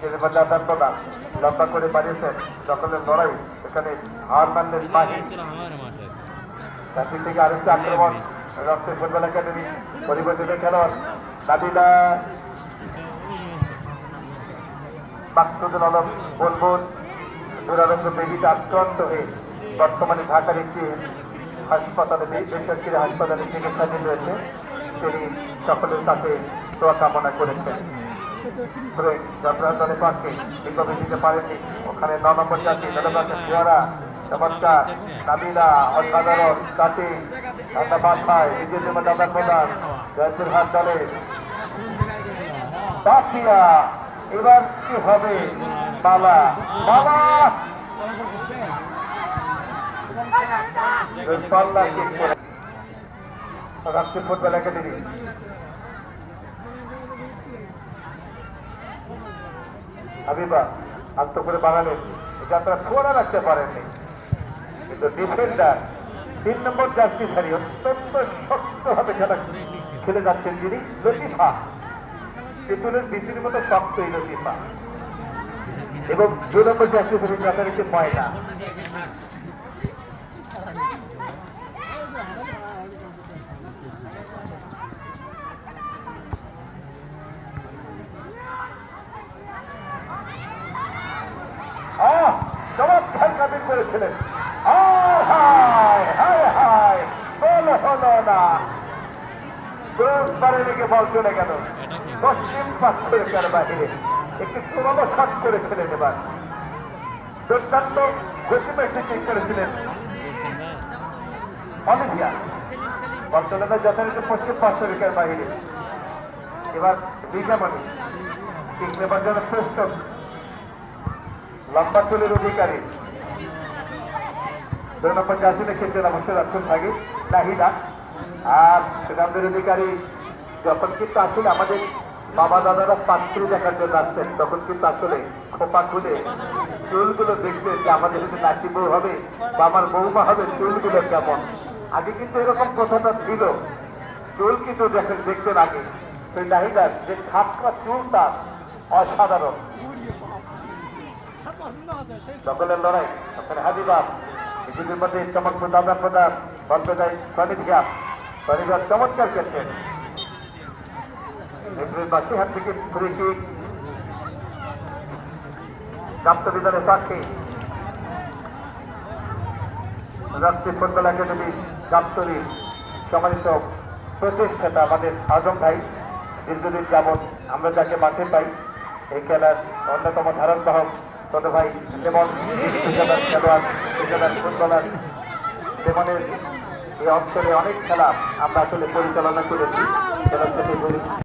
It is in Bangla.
প্রদান লম্বা করে বাড়িয়েছেন। সকলের লড়াই এখানে হার মানলেন মাহি চাকরি থেকে আরেকটি আক্রমণ রক্তের ফুটবল একাডেমি পরিবর্তিত খেলোয়াড় নাবিলা মাকসুদুল আলম বুলবুল দুরারোগ্য বেবিতে আক্রান্ত হয়ে বর্তমানে ঢাকার একটি হাসপাতালে বেসরকারি হাসপাতালে চিকিৎসাধীন রয়েছে। তিনি সকলের কাছে দোয়া কামনা করেছেন। যাত্রা পক্ষে বিকল্প দিতে পারেননি ওখানে নম্বর জাতি দলবাসে জোয়ারা চমৎকার নাবিলা অসাধারণ ঠান্ডা মাথায় নিজেদের মধ্যে আদান প্রদান জয়পুরহাট পাপিয়া এবার কি হবে বাবা বাবা রাষ্ট্রীয় ফুটবল একাডেমি হাবিবা আত্ম করে বানালেন যাত্রা ফোরা রাখতে পারেননি। কিন্তু ডিফেন্ডার তিন নম্বর জার্সিধারী অত্যন্ত শক্তভাবে খেলা খেলে যাচ্ছেন যিনি লতিফা। তেঁতুলের বিচির মতো শক্ত এই লতিফা। এবং দু নম্বর জার্সিধারী যাদের একটি ময়না করেছিলেন। গোল হলো না। বল চলে গেল? পশ্চিম পাশের বাহিরে একটি সুরম শট করেছিলেন এবার। দুর্দান্ত করেছিলেন। অলিভিয়া। বর্তমানে যথারীতি পশ্চিম পাশের বাহিরে এবার ঠিক নেবার জন্য শ্রেষ্ঠ লম্বা চুলের অধিকারী। দুই নম্বর জাসিনের ক্ষেত্রে অবশ্যই রাখুন থাকে নাহিদা আর সুনামদের অধিকারী যখন কিন্তু আসলে আমাদের বাবা দাদারা পাত্র দেখার জন্য আসতেন তখন কিন্তু আসলে খোপা খুলে চুলগুলো দেখতেন যে আমাদের যদি নাচি বউ হবে বা আমার বৌমা হবে চুলগুলো কেমন। আগে কিন্তু এরকম কথাটা ছিল। চুল কিন্তু দেখেন দেখতেন আগে। সেই নাহিদার যে খাপকা চুল তার অসাধারণ। সকলের লড়াই ওখানে হাবিবা নিজেদের মধ্যে চমৎকার দাদা প্রদান বলতে যায় স্বনিধিয়া স্বনিধিয়া চমৎকার খেলছেন মাসে হাত থেকে ফ্রি কিক প্রাপ্ত বিধানের সাক্ষী রাষ্ট্রীয় ফুটবল একাডেমি সম্মানিত প্রতিষ্ঠাতা আমাদের আজম ভাই, দীর্ঘদিন যাবৎ আমরা যাকে মাঠে পাই, এই খেলার অন্যতম ধারণ বাহক ছোট ভাই, যেমন পেশাদার খেলোয়াড় পেশাদার ফুটবলার, তেমনের এই অঞ্চলে অনেক খেলা আমরা আসলে পরিচালনা করেছি। খেলার সাথে